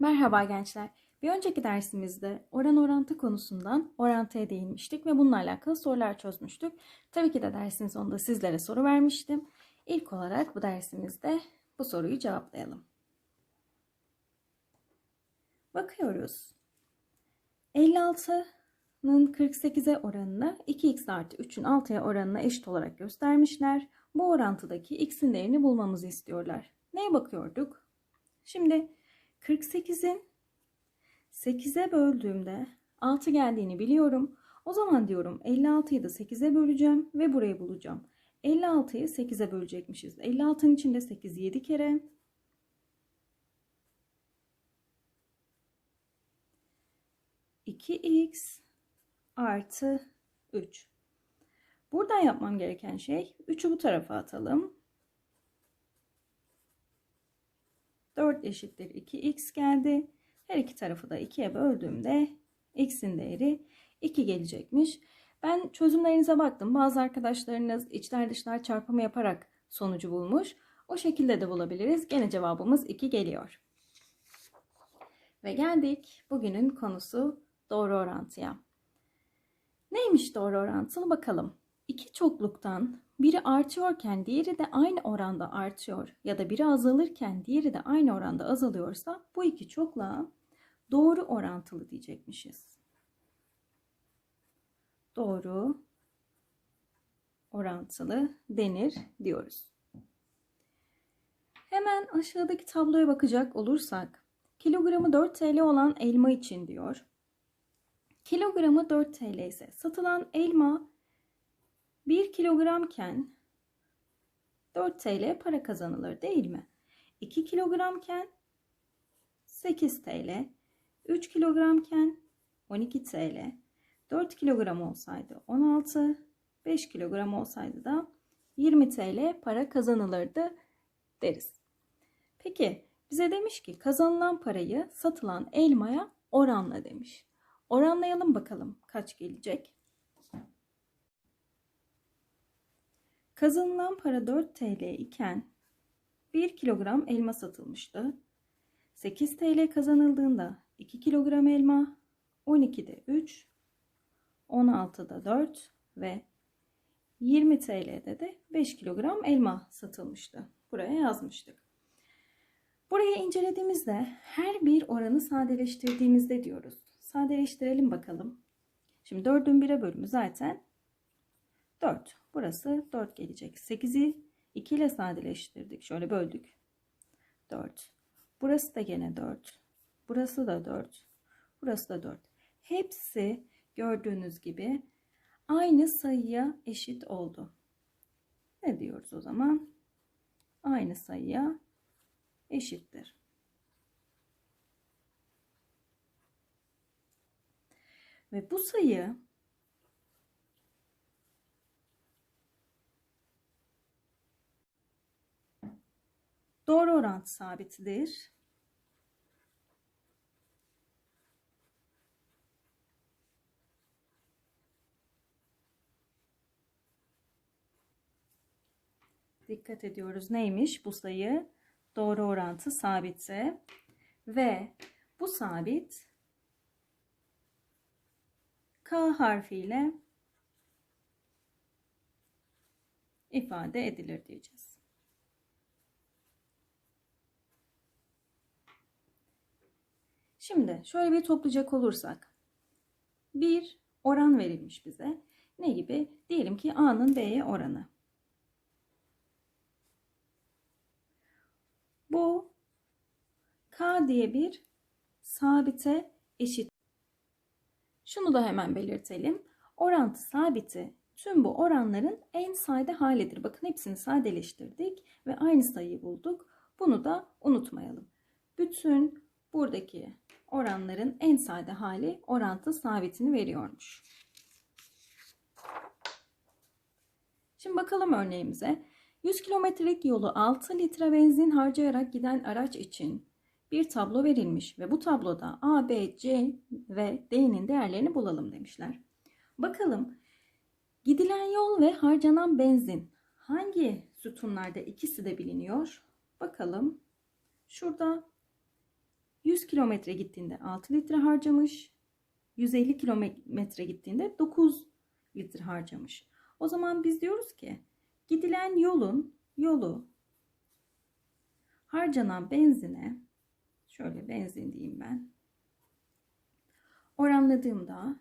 Merhaba gençler. Bir önceki dersimizde oran orantı konusundan orantıya değinmiştik ve bununla alakalı sorular çözmüştük. Tabii ki de dersin sonunda sizlere soru vermiştim. İlk olarak bu dersimizde bu soruyu cevaplayalım. Bakıyoruz. 56'nın 48'e oranını 2x artı 3'ün 6'ya oranına eşit olarak göstermişler. Bu orantıdaki x'in değerini bulmamızı istiyorlar. Neye bakıyorduk? Şimdi 48'in 8'e böldüğümde 6 geldiğini biliyorum. O zaman diyorum 56'yı da 8'e böleceğim ve burayı bulacağım. 56'yı 8'e bölecekmişiz. 56'nın içinde 8 7 kere. İki x artı 3. Buradan yapmam gereken şey 3'ü bu tarafa atalım. 4 eşittir 2x geldi. Her iki tarafı da 2'ye böldüğümde x'in değeri 2 gelecekmiş. Ben çözümlerinize baktım. Bazı arkadaşlarınız içler dışlar çarpımı yaparak sonucu bulmuş. O şekilde de bulabiliriz. Gene cevabımız 2 geliyor. Ve geldik bugünün konusu doğru orantıya. Neymiş doğru orantılı bakalım. İki çokluktan biri artıyorken diğeri de aynı oranda artıyor ya da biri azalırken diğeri de aynı oranda azalıyorsa bu iki çokluğa doğru orantılı diyecekmişiz. Doğru orantılı denir diyoruz. Hemen aşağıdaki tabloya bakacak olursak kilogramı 4 TL olan elma için diyor. Kilogramı 4 TL ise satılan elma 1 kilogramken 4 TL para kazanılır değil mi? 2 kilogramken 8 TL, 3 kilogramken 12 TL, 4 kilogram olsaydı 16, 5 kilogram olsaydı da 20 TL para kazanılırdı deriz. Peki bize demiş ki kazanılan parayı satılan elmaya oranla demiş. Oranlayalım bakalım kaç gelecek. Kazanılan para 4 TL iken 1 kilogram elma satılmıştı. 8 TL kazanıldığında 2 kilogram elma, 12'de 3, 16'da 4 ve 20 TL'de de 5 kilogram elma satılmıştı. Buraya yazmıştık. Buraya incelediğimizde her bir oranı sadeleştirdiğimizde diyoruz. Sadeleştirelim bakalım. Şimdi 4'ün 1'e bölümü zaten 4. Burası 4 gelecek. 8'i 2 ile sadeleştirdik. Şöyle böldük. 4. Burası da gene 4. Burası da 4. Burası da 4. Hepsi gördüğünüz gibi aynı sayıya eşit oldu. Ne diyoruz o zaman? Aynı sayıya eşittir. Ve bu sayı doğru orantı sabitidir. Dikkat ediyoruz. Neymiş bu sayı? Doğru orantı sabiti. Ve bu sabit K harfiyle ifade edilir diyeceğiz. Şimdi şöyle bir toplayacak olursak bir oran verilmiş bize. Ne gibi? Diyelim ki A'nın B'ye oranı. Bu K diye bir sabite eşit. Şunu da hemen belirtelim. Orantı sabiti tüm bu oranların en sade halidir. Bakın hepsini sadeleştirdik ve aynı sayıyı bulduk. Bunu da unutmayalım. Bütün buradaki oranların en sade hali orantı sabitini veriyormuş. Şimdi bakalım örneğimize. 100 kilometrelik yolu 6 litre benzin harcayarak giden araç için bir tablo verilmiş ve bu tabloda A, B, C ve D'nin değerlerini bulalım demişler. Bakalım gidilen yol ve harcanan benzin hangi sütunlarda ikisi de biliniyor? Bakalım şurada 100 100 kilometre gittiğinde 6 litre harcamış. 150 kilometre gittiğinde 9 litre harcamış. O zaman biz diyoruz ki gidilen yolun yolu harcanan benzine şöyle benzin diyeyim ben oranladığımda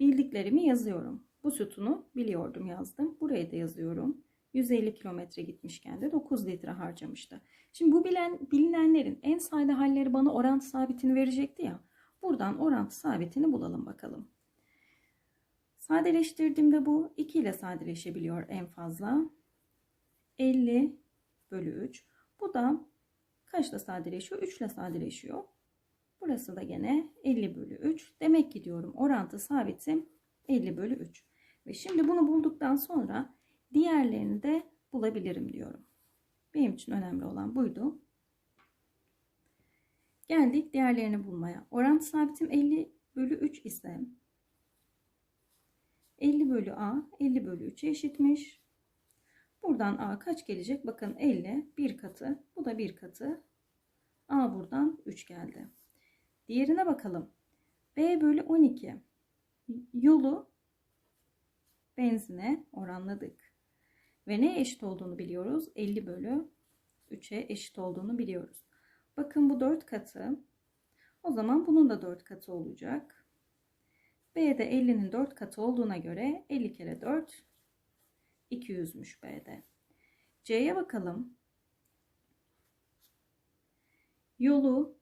bildiklerimi yazıyorum. Bu sütunu biliyordum yazdım. Buraya da yazıyorum. 150 kilometre gitmişken de 9 litre harcamıştı. Şimdi bu bilen, bilinenlerin en sayıda halleri bana orantı sabitini verecekti ya. Buradan orantı sabitini bulalım bakalım. Sadeleştirdiğimde bu 2 ile sadeleşebiliyor en fazla. 50 bölü 3. Bu da kaçla sadeleşiyor? 3 ile sadeleşiyor. Burası da gene 50 bölü 3. Demek ki diyorum orantı sabitim 50 bölü 3. Ve şimdi bunu bulduktan sonra diğerlerini de bulabilirim diyorum. Benim için önemli olan buydu. Geldik diğerlerini bulmaya. Orantı sabitim 50 bölü 3 ise 50 bölü A 50 bölü 3'e eşitmiş. Buradan A kaç gelecek? Bakın 50 bir katı. Bu da bir katı. A buradan 3 geldi. Diğerine bakalım. B bölü 12. Yolu benzine oranladık. Ve ne eşit olduğunu biliyoruz? 50 bölü 3'e eşit olduğunu biliyoruz. Bakın bu 4 katı. O zaman bunun da 4 katı olacak. B'de 50'nin 4 katı olduğuna göre 50 kere 4 200'müş B'de. C'ye bakalım. Yolu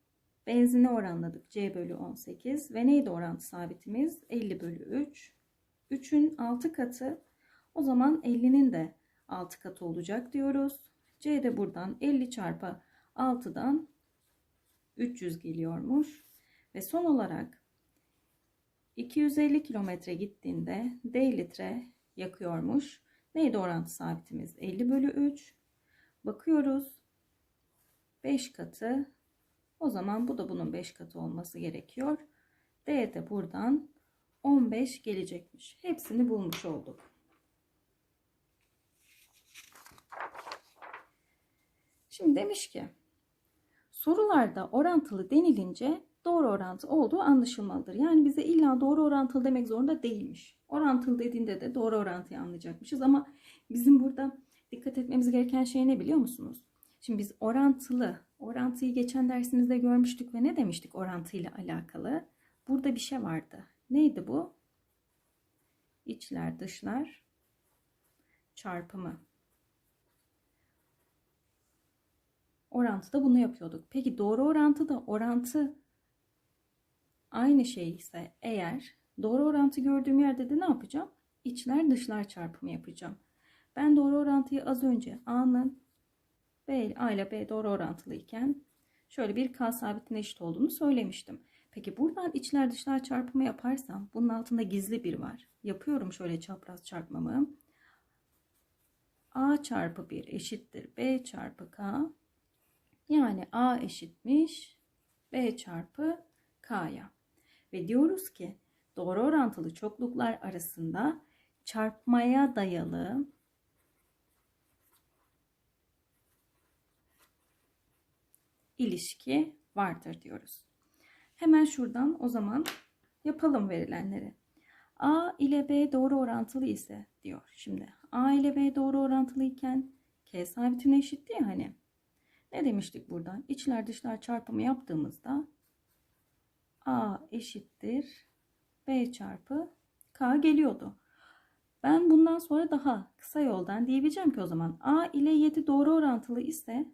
benzine oranladık. C bölü 18 ve neydi orantı sabitimiz? 50 bölü 3. 3'ün 6 katı. O zaman 50'nin de 6 katı olacak diyoruz. C de buradan 50 çarpı 6'dan 300 geliyormuş. Ve son olarak 250 kilometre gittiğinde D litre yakıyormuş. Neydi orantı sabitimiz? 50 bölü 3. Bakıyoruz. 5 katı. O zaman bu da bunun 5 katı olması gerekiyor. D de buradan 15 gelecekmiş. Hepsini bulmuş olduk. Şimdi demiş ki sorularda orantılı denilince doğru orantı olduğu anlaşılmalıdır. Yani bize illa doğru orantılı demek zorunda değilmiş. Orantılı dediğinde de doğru orantıyı anlayacakmışız ama bizim burada dikkat etmemiz gereken şey ne biliyor musunuz? Şimdi biz orantılı, orantıyı geçen dersimizde görmüştük ve ne demiştik orantıyla alakalı? Burada bir şey vardı. Neydi bu? İçler dışlar çarpımı. Orantıda bunu yapıyorduk. Peki doğru orantıda orantı aynı şey ise eğer doğru orantı gördüğüm yerde de ne yapacağım? İçler dışlar çarpımı yapacağım. Ben doğru orantıyı az önce A'nın B, A ile B doğru orantılı iken şöyle bir K sabitine eşit olduğunu söylemiştim. Peki buradan içler dışlar çarpımı yaparsam bunun altında gizli bir var. Yapıyorum şöyle çapraz çarpmamı. A çarpı 1 eşittir B çarpı K. Yani A eşitmiş B çarpı K'ya. Ve diyoruz ki doğru orantılı çokluklar arasında çarpmaya dayalı ilişki vardır diyoruz. Hemen şuradan o zaman yapalım verilenleri. A ile B doğru orantılı ise diyor. Şimdi A ile B doğru orantılı iken K sabitine eşitti ya hani. Ne demiştik buradan? İçler dışlar çarpımı yaptığımızda A eşittir B çarpı K geliyordu. Ben bundan sonra daha kısa yoldan diyebileceğim ki o zaman A ile 7 doğru orantılı ise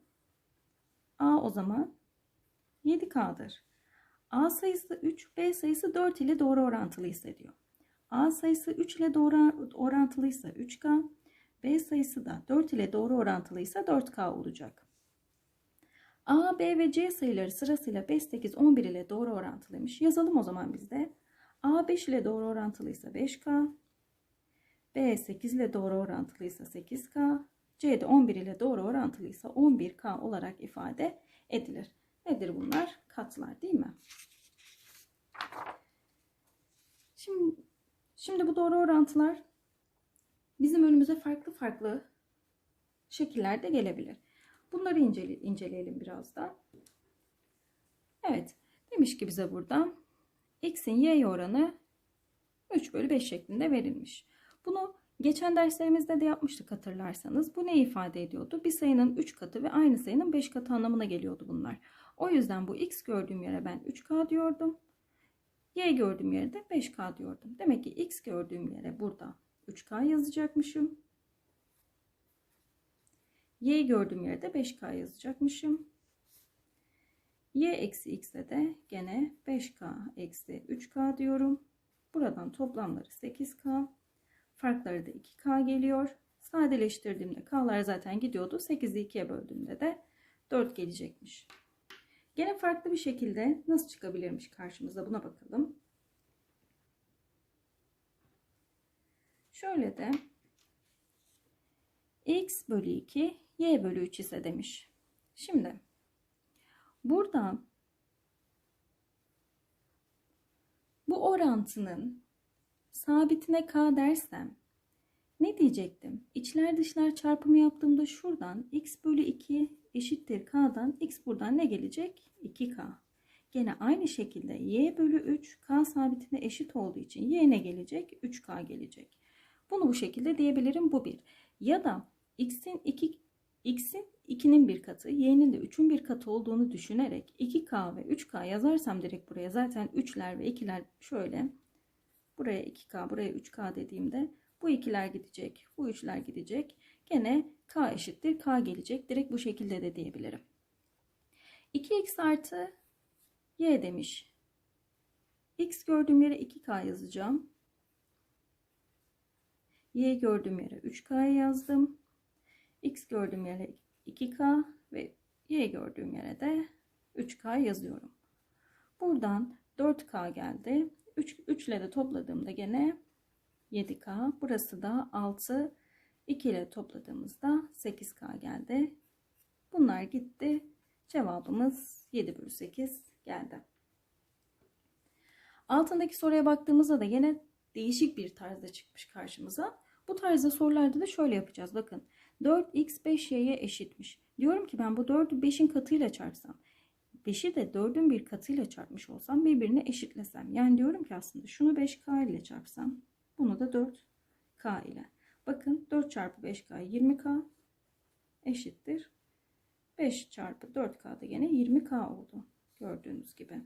A o zaman 7K'dır. A sayısı 3, B sayısı 4 ile doğru orantılı ise diyor. A sayısı 3 ile doğru orantılıysa 3K, B sayısı da 4 ile doğru orantılıysa 4K olacak. A, B ve C sayıları sırasıyla 5, 8, 11 ile doğru orantılıymış. Yazalım o zaman biz de. A 5 ile doğru orantılıysa 5K, B 8 ile doğru orantılıysa 8K, C de 11 ile doğru orantılıysa 11K olarak ifade edilir. Nedir bunlar? Katlar değil mi? Şimdi, şimdi bu doğru orantılar bizim önümüze farklı farklı şekillerde gelebilir. Bunları incele, inceleyelim biraz da. Evet. Demiş ki bize burada x'in y'ye oranı 3 bölü 5 şeklinde verilmiş. Bunu geçen derslerimizde de yapmıştık hatırlarsanız. Bu ne ifade ediyordu? Bir sayının 3 katı ve aynı sayının 5 katı anlamına geliyordu bunlar. O yüzden bu x gördüğüm yere ben 3k diyordum. Y gördüğüm yere de 5k diyordum. Demek ki x gördüğüm yere burada 3k yazacakmışım. Y gördüğüm yere de 5k yazacakmışım. Y eksi x'e de gene 5k eksi 3k diyorum. Buradan toplamları 8k. Farkları da 2k geliyor. Sadeleştirdiğimde k'lar zaten gidiyordu. 8'i 2'ye böldüğümde de 4 gelecekmiş. Gene farklı bir şekilde nasıl çıkabilirmiş karşımıza buna bakalım. Şöyle de x bölü 2 y bölü 3 ise demiş. Şimdi buradan bu orantının sabitine k dersem ne diyecektim? İçler dışlar çarpımı yaptığımda şuradan x bölü 2 eşittir k'dan x buradan ne gelecek? 2k. Gene aynı şekilde y bölü 3 k sabitine eşit olduğu için y ne gelecek? 3k gelecek. Bunu bu şekilde diyebilirim bu bir. Ya da x'in 2 x'in 2'nin bir katı, y'nin de 3'ün bir katı olduğunu düşünerek 2k ve 3k yazarsam direkt buraya zaten 3'ler ve 2'ler şöyle buraya 2k buraya 3k dediğimde bu 2'ler gidecek, bu 3'ler gidecek. Gene k eşittir k gelecek. Direkt bu şekilde de diyebilirim. 2x artı y demiş. x gördüğüm yere 2k yazacağım. y gördüğüm yere 3k yazdım. X gördüğüm yere 2k ve y gördüğüm yere de 3k yazıyorum. Buradan 4k geldi. 3, 3 ile de topladığımda gene 7k. Burası da 6. 2 ile topladığımızda 8k geldi. Bunlar gitti. Cevabımız 7 bölü 8 geldi. Altındaki soruya baktığımızda da yine değişik bir tarzda çıkmış karşımıza. Bu tarzda sorularda da şöyle yapacağız. Bakın 4x 5y'ye eşitmiş. Diyorum ki ben bu 4'ü 5'in katıyla çarpsam. 5'i de 4'ün bir katıyla çarpmış olsam birbirine eşitlesem. Yani diyorum ki aslında şunu 5k ile çarpsam. Bunu da 4k ile. Bakın 4 çarpı 5k 20k eşittir. 5 çarpı 4k da yine 20k oldu. Gördüğünüz gibi.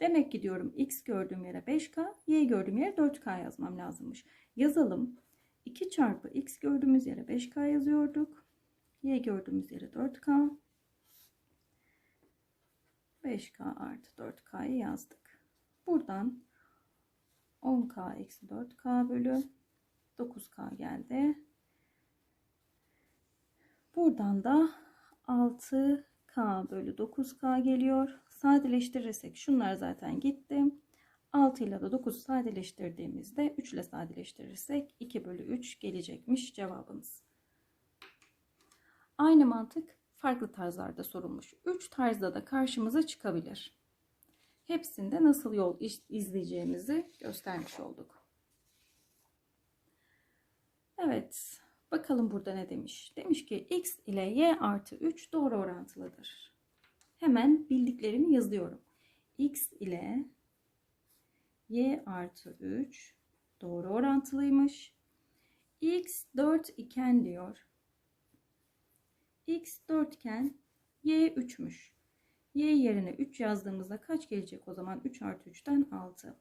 Demek ki diyorum x gördüğüm yere 5k, y gördüğüm yere 4k yazmam lazımmış. Yazalım. 2 çarpı x gördüğümüz yere 5k yazıyorduk. y gördüğümüz yere 4k. 5k artı 4k'yı yazdık. Buradan 10k eksi 4k bölü 9k geldi. Buradan da 6k bölü 9k geliyor. Sadeleştirirsek şunlar zaten gitti. 6 ile de 9 sadeleştirdiğimizde 3 ile sadeleştirirsek 2 bölü 3 gelecekmiş cevabımız. Aynı mantık farklı tarzlarda sorulmuş. 3 tarzda da karşımıza çıkabilir. Hepsinde nasıl yol izleyeceğimizi göstermiş olduk. Evet. Bakalım burada ne demiş. Demiş ki x ile y artı 3 doğru orantılıdır. Hemen bildiklerimi yazıyorum. x ile y artı 3 doğru orantılıymış. x 4 iken diyor. x 4 iken y 3'müş. y yerine 3 yazdığımızda kaç gelecek o zaman? 3 artı 3'ten 6.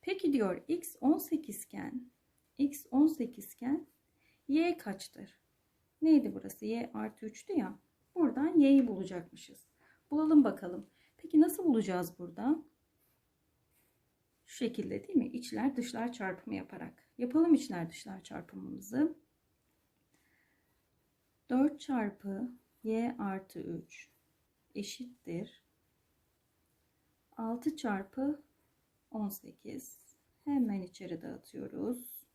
Peki diyor x 18 iken x 18 iken y kaçtır? Neydi burası? y artı 3'tü ya. Buradan y'yi bulacakmışız. Bulalım bakalım. Peki nasıl bulacağız burada? Şu şekilde değil mi? İçler dışlar çarpımı yaparak. Yapalım içler dışlar çarpımımızı. 4 çarpı y artı 3 eşittir. 6 çarpı 18. Hemen içeri dağıtıyoruz.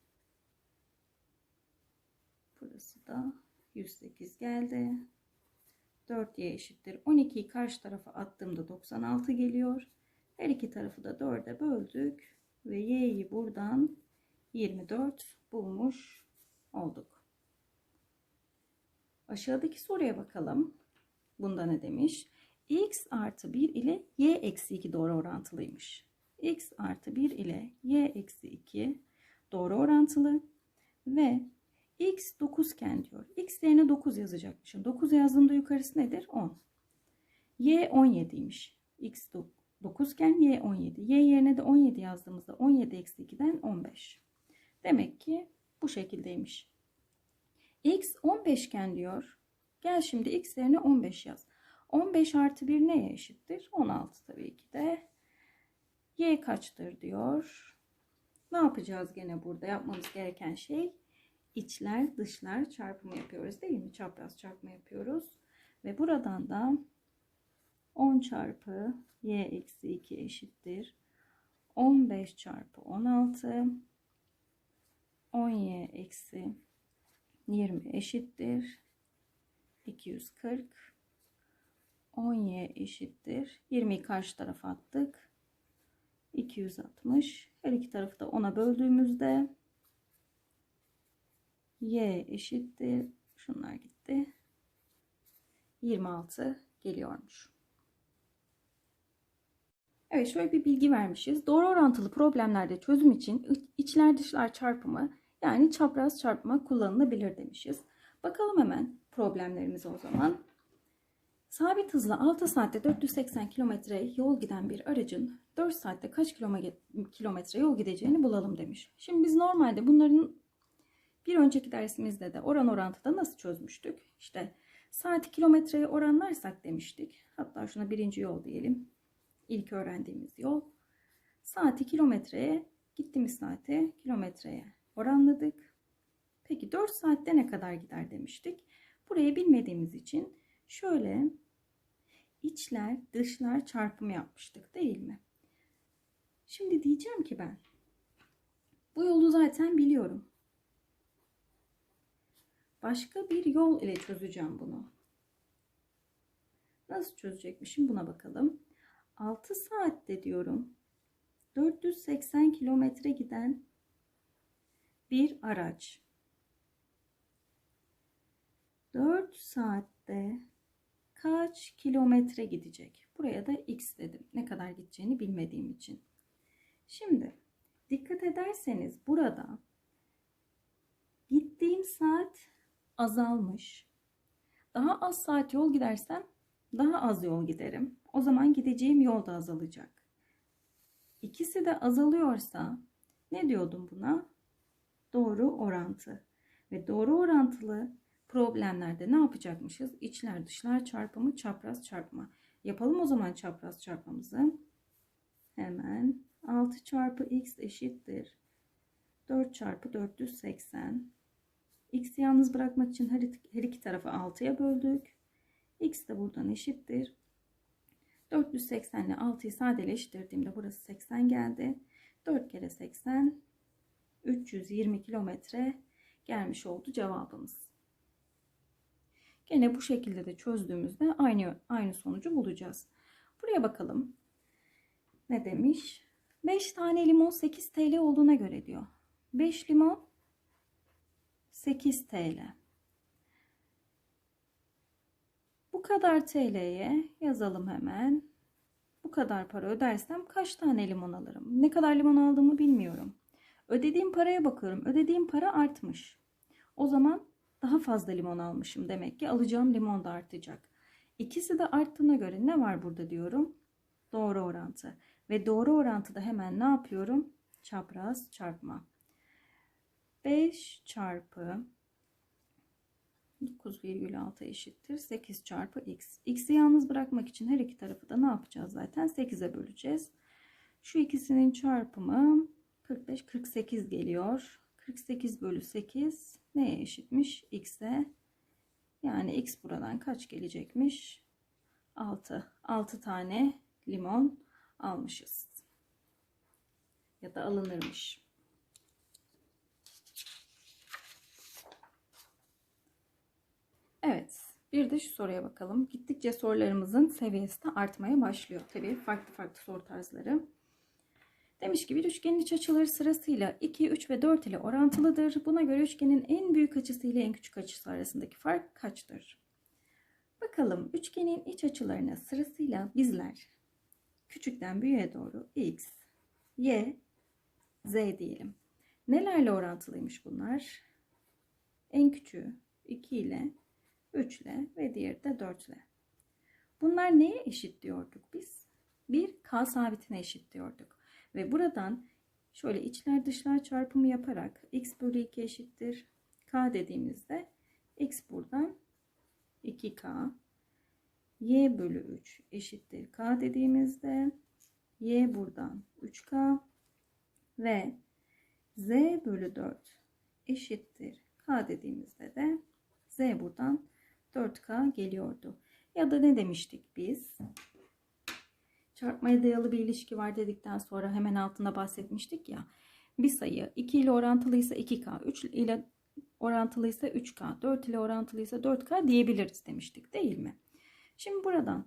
Burası da 108 geldi. 4y eşittir. 12'yi karşı tarafa attığımda 96 geliyor. Her iki tarafı da 4'e böldük. Ve y'yi buradan 24 bulmuş olduk. Aşağıdaki soruya bakalım. Bunda ne demiş? x artı 1 ile y eksi 2 doğru orantılıymış. x artı 1 ile y eksi 2 doğru orantılı ve x 9 iken diyor. x yerine 9 yazacakmışım. 9 yazdığımda yukarısı nedir? 10. y 17'ymiş. x 9 iken y 17. y yerine de 17 yazdığımızda 17 eksi 2'den 15. Demek ki bu şekildeymiş. x 15 iken diyor. Gel şimdi x yerine 15 yaz. 15 artı 1 neye eşittir? 16 tabii ki de. Y kaçtır diyor. Ne yapacağız gene burada? Yapmamız gereken şey içler dışlar çarpımı yapıyoruz değil mi? Çapraz çarpma yapıyoruz. Ve buradan da 10 çarpı y eksi 2 eşittir. 15 çarpı 16 10y eksi 20 eşittir. 240 10y eşittir. 20'yi karşı tarafa attık. 260. Her iki tarafı da 10'a böldüğümüzde y eşittir. Şunlar gitti. 26 geliyormuş. Evet şöyle bir bilgi vermişiz. Doğru orantılı problemlerde çözüm için içler dışlar çarpımı yani çapraz çarpma kullanılabilir demişiz. Bakalım hemen problemlerimize o zaman. Sabit hızla 6 saatte 480 kilometre yol giden bir aracın 4 saatte kaç kilometre yol gideceğini bulalım demiş. Şimdi biz normalde bunların bir önceki dersimizde de oran orantıda nasıl çözmüştük? İşte saati kilometreye oranlarsak demiştik. Hatta şuna birinci yol diyelim. İlk öğrendiğimiz yol. Saati kilometreye, gittiğimiz saate kilometreye oranladık. Peki 4 saatte ne kadar gider demiştik. Burayı bilmediğimiz için şöyle içler dışlar çarpımı yapmıştık değil mi? Şimdi diyeceğim ki ben bu yolu zaten biliyorum. Başka bir yol ile çözeceğim bunu. Nasıl çözecekmişim buna bakalım. 6 saatte diyorum 480 kilometre giden bir araç. 4 saatte kaç kilometre gidecek? Buraya da x dedim. Ne kadar gideceğini bilmediğim için. Şimdi dikkat ederseniz burada gittiğim saat azalmış. Daha az saat yol gidersem daha az yol giderim. O zaman gideceğim yol da azalacak. İkisi de azalıyorsa ne diyordum buna? Doğru orantı. Ve doğru orantılı problemlerde ne yapacakmışız? İçler dışlar çarpımı çapraz çarpma. Yapalım o zaman çapraz çarpmamızı. Hemen 6 çarpı x eşittir. 4 çarpı 480. X'i yalnız bırakmak için her, iki tarafı 6'ya böldük. X de buradan eşittir. 480 ile 6'yı sadeleştirdiğimde burası 80 geldi. 4 kere 80 320 kilometre gelmiş oldu cevabımız. Gene bu şekilde de çözdüğümüzde aynı aynı sonucu bulacağız. Buraya bakalım. Ne demiş? 5 tane limon 8 TL olduğuna göre diyor. 5 limon 8 TL. Bu kadar TL'ye yazalım hemen. Bu kadar para ödersem kaç tane limon alırım? Ne kadar limon aldığımı bilmiyorum. Ödediğim paraya bakıyorum. Ödediğim para artmış. O zaman daha fazla limon almışım demek ki alacağım limon da artacak. İkisi de arttığına göre ne var burada diyorum? Doğru orantı. Ve doğru orantıda hemen ne yapıyorum? Çapraz çarpma. 5 çarpı 9,6 eşittir 8 çarpı x. x'i yalnız bırakmak için her iki tarafı da ne yapacağız zaten? 8'e böleceğiz. Şu ikisinin çarpımı 45, 48 geliyor. 48 bölü 8 neye eşitmiş? X'e. Yani X buradan kaç gelecekmiş? 6. 6 tane limon almışız. Ya da alınırmış. Evet. Bir de şu soruya bakalım. Gittikçe sorularımızın seviyesi de artmaya başlıyor. Tabii farklı farklı soru tarzları. Demiş ki bir üçgenin iç açıları sırasıyla 2, 3 ve 4 ile orantılıdır. Buna göre üçgenin en büyük açısı ile en küçük açısı arasındaki fark kaçtır? Bakalım üçgenin iç açılarına sırasıyla bizler küçükten büyüğe doğru x, y, z diyelim. Nelerle orantılıymış bunlar? En küçüğü 2 ile 3 ile ve diğeri de 4 ile. Bunlar neye eşit diyorduk biz? Bir k sabitine eşit diyorduk. Ve buradan şöyle içler dışlar çarpımı yaparak x bölü 2 eşittir. k dediğimizde x buradan 2k y bölü 3 eşittir k dediğimizde y buradan 3k ve z bölü 4 eşittir k dediğimizde de z buradan 4k geliyordu. Ya da ne demiştik biz? Çarpmaya dayalı bir ilişki var dedikten sonra hemen altında bahsetmiştik ya. Bir sayı 2 ile orantılıysa 2k, 3 ile orantılıysa 3k, 4 ile orantılıysa 4k diyebiliriz demiştik değil mi? Şimdi buradan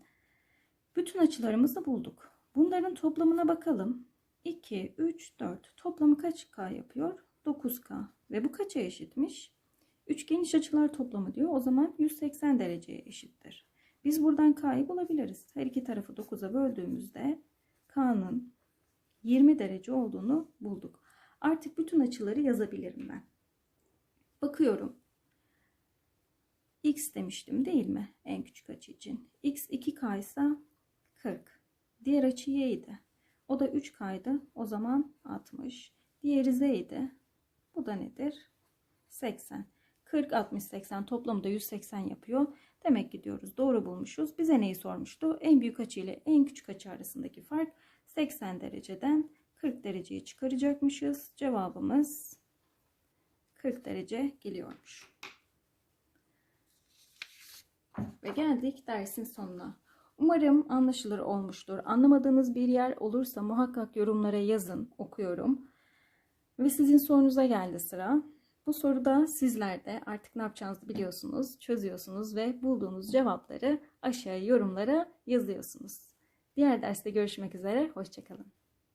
bütün açılarımızı bulduk. Bunların toplamına bakalım. 2, 3, 4 toplamı kaç k yapıyor? 9k. Ve bu kaça eşitmiş? Üçgen iç açılar toplamı diyor. O zaman 180 dereceye eşittir. Biz buradan k'yı bulabiliriz. Her iki tarafı 9'a böldüğümüzde k'nın 20 derece olduğunu bulduk. Artık bütün açıları yazabilirim ben. Bakıyorum. X demiştim değil mi? En küçük açı için. X 2K ise 40. Diğer açı Y. O da 3K'ydı. O zaman 60. Diğeri Z. Bu da nedir? 80. 40, 60, 80 toplamda 180 yapıyor. Demek ki diyoruz doğru bulmuşuz. Bize neyi sormuştu? En büyük açı ile en küçük açı arasındaki fark 80 dereceden 40 dereceye çıkaracakmışız. Cevabımız 40 derece geliyormuş. Ve geldik dersin sonuna. Umarım anlaşılır olmuştur. Anlamadığınız bir yer olursa muhakkak yorumlara yazın, okuyorum. Ve sizin sorunuza geldi sıra. Bu soruda sizler de artık ne yapacağınızı biliyorsunuz, çözüyorsunuz ve bulduğunuz cevapları aşağıya yorumlara yazıyorsunuz. Diğer derste görüşmek üzere, hoşçakalın.